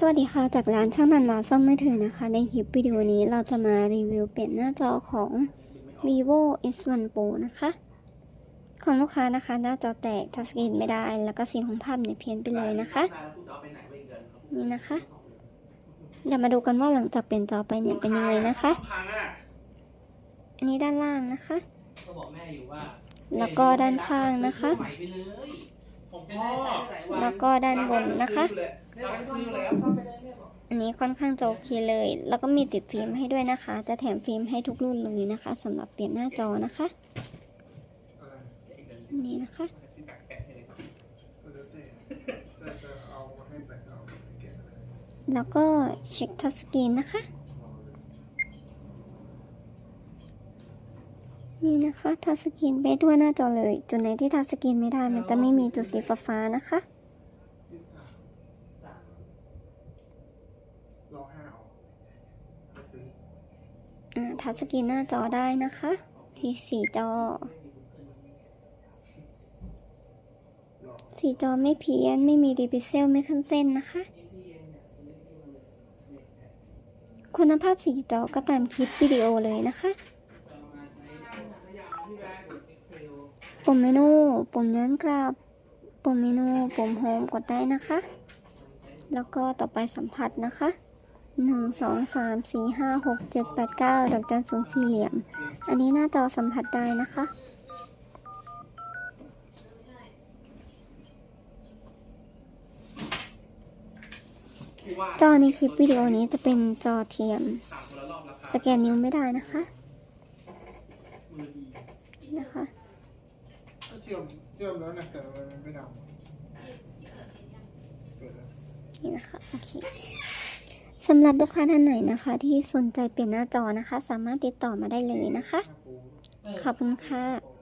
สวัสดีค่ะ จากร้านช่างนันมาซ่อมมือถือนะคะ ในคลิปวิดีโอนี้เราจะมารีวิวเปลี่ยนหน้าจอของ vivo s1 pro นะคะ ของลูกค้านะคะ หน้าจอแตกทัชสกรีนไม่ได้ แล้วก็สีของภาพเนี่ยเพี้ยนไปเลยนะคะ นี่นะคะ เดี๋ยวมาดูกันว่าหลังจากเปลี่ยนจอไปเนี่ยเป็นยังไงนะคะ อันนี้ด้านล่างนะคะแม่อยู่ว่าแล้วก็ด้านข้างนะคะ แล้วก็ด้านบนนะคะ อันนี้ค่อนข้างจะโอเคเลย แล้วก็มีติดฟิล์มให้ด้วยนะคะ จะแถมฟิล์มให้ทุกรุ่นเลยนะคะสำหรับเปลี่ยนหน้าจอนะคะ นี่นะคะ แล้วก็เช็คทัชสกรีนนะคะ นี่นะคะทัสกรีนไปทั่วหน้าจอเลย จุดไหนที่ทัสกรีนไม่ได้มันจะไม่มีจุดสีฟ้าๆนะคะอ่าทัชสกรีนหน้าจอได้นะคะที่สีจอรอสีจอไม่เพี้ยน ไม่มีดีพิเซลไม่ขึ้นเส้นนะคะ คุณภาพสีจอก็ตามคลิปวิดีโอเลยนะคะ ปุ่มเมนู ปุ่มย้อนกลับ ปุ่มเมนู ปุ่มโฮมกดได้นะคะ แล้วก็ต่อไปสัมผัสนะคะหนึ่งสองสามสี่ห้าหกเจ็ดแปดเก้าดอกจันสูงสี่เหลี่ยม อันนี้หน้าจอสัมผัสได้นะคะ จอในคลิปวิดีโอนี้จะเป็นจอเทียม สแกนนิ้วไม่ได้นะคะ นี่นะคะ ก็เชื่อมเชื่อมแล้วนะแต่มันไม่ดังเปิดแล้วนี่นะคะโอเคสำหรับลูกค้าท่านไหนนะคะ ที่สนใจเปลี่ยนหน้าจอนะคะ สามารถติดต่อมาได้เลยนะคะห้าปูขอบคุณค่ะโอ้